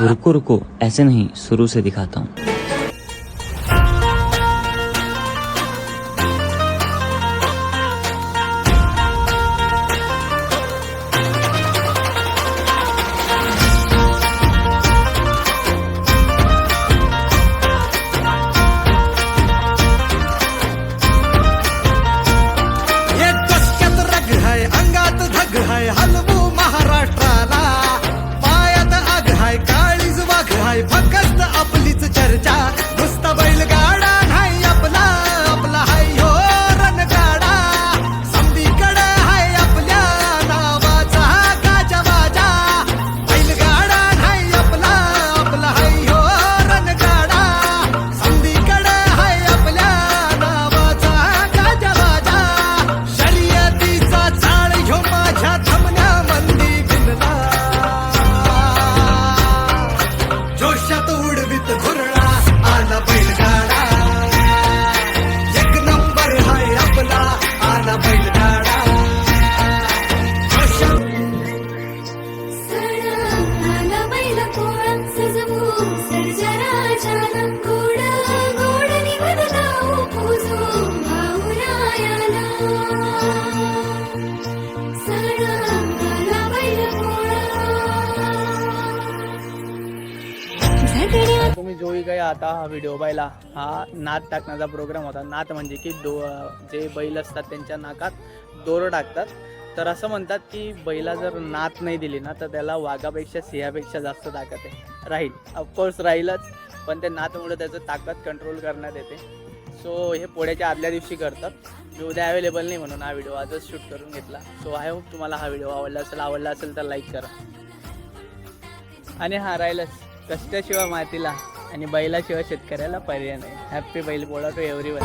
रुको रुको ऐसे नहीं शुरू से दिखाता हूँ। आपलीच चर्चा. సరజరాజానం तुम्ही जोही काही आता हा व्हिडिओ बैला हा नात टाकण्याचा प्रोग्राम होता. नात म्हणजे की दो जे बैल असतात त्यांच्या नाकात दोरं टाकतात. तर असं म्हणतात की बैला जर नात नाही दिली ना तर त्याला वाघापेक्षा सिंहापेक्षा जास्त ताकद आहे. राहील. ऑफकोर्स राहीलच पण ते नातमुळे त्याचं ताकद कंट्रोल करण्यात येते. सो हे पोळ्याच्या आदल्या दिवशी करतात. मी उद्या अवेलेबल नाही म्हणून हा व्हिडिओ आजच शूट करून घेतला. सो आय होप तुम्हाला हा व्हिडिओ आवडला असेल. आवडला असेल तर लाईक करा. आणि हा राहिलंच. कष्टाशिवाय मातीला आणि बैलाशिवाय शेतकऱ्याला पर्याय नाही. हॅप्पी बैल पोळा टू एव्हरी वन